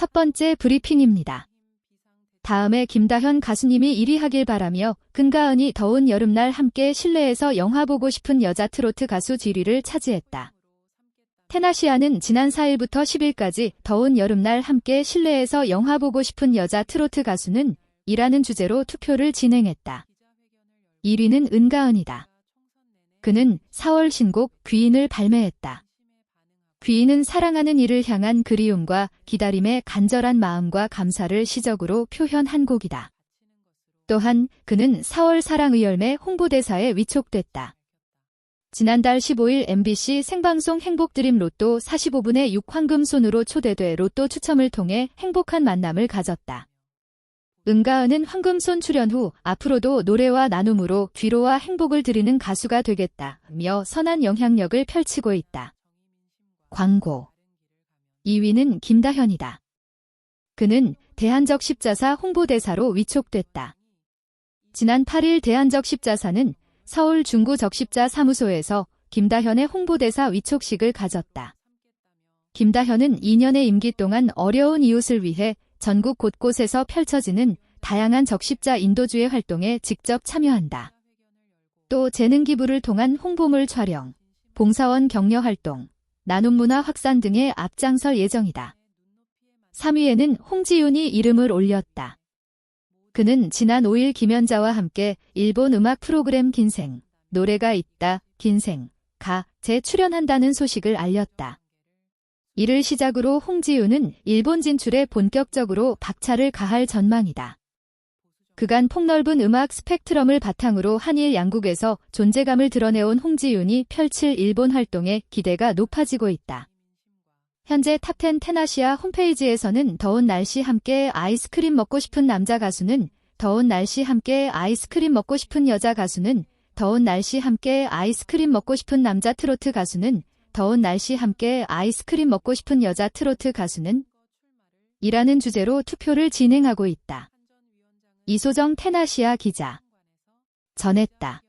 첫 번째 브리핑입니다. 다음에 김다현 가수님이 1위 하길 바라며 근가은이 더운 여름날 함께 실내에서 영화 보고 싶은 여자 트로트 가수 지위를 차지했다. 테나시아는 지난 4일부터 10일까지 더운 여름날 함께 실내에서 영화 보고 싶은 여자 트로트 가수는 이라는 주제로 투표를 진행했다. 1위는 은가은이다. 그는 4월 신곡 귀인을 발매했다. 귀인은 사랑하는 이를 향한 그리움과 기다림의 간절한 마음과 감사를 시적으로 표현한 곡이다. 또한 그는 4월 사랑의열매 홍보대사에 위촉됐다. 지난달 15일 MBC 생방송 행복드림 로또 45분의 6황금 손으로 초대돼 로또 추첨을 통해 행복한 만남을 가졌다. 은가은은 황금손 출연 후 앞으로도 노래와 나눔으로 뒤로와 행복을 드리는 가수가 되겠다 며 선한 영향력을 펼치고 있다. 광고 2위는 김다현이다. 그는 대한적 십자사 홍보대사로 위촉됐다. 지난 8일 대한적 십자사는 서울 중구 적십자 사무소에서 김다현의 홍보대사 위촉식을 가졌다. 김다현은 2년의 임기 동안 어려운 이웃을 위해 전국 곳곳에서 펼쳐지는 다양한 적십자 인도주의 활동에 직접 참여한다. 또 재능 기부를 통한 홍보물 촬영, 봉사원 격려 활동, 나눔 문화 확산 등에 앞장설 예정이다. 3위에는 홍지윤이 이름을 올렸다. 그는 지난 5일 김연자와 함께 일본 음악 프로그램 긴생, 노래가 있다, 긴생, 가제 출연한다는 소식을 알렸다. 이를 시작으로 홍지윤은 일본 진출에 본격적으로 박차를 가할 전망이다. 그간 폭넓은 음악 스펙트럼을 바탕으로 한일 양국에서 존재감을 드러내온 홍지윤이 펼칠 일본 활동에 기대가 높아지고 있다. 현재 탑10 테나시아 홈페이지에서는 더운 날씨 함께 아이스크림 먹고 싶은 남자 가수는 더운 날씨 함께 아이스크림 먹고 싶은 여자 가수는 더운 날씨 함께 아이스크림 먹고 싶은 남자 트로트 가수는 더운 날씨 함께 아이스크림 먹고 싶은 여자 트로트 가수는 이라는 주제로 투표를 진행하고 있다. 이소정 테나시아 기자 전했다.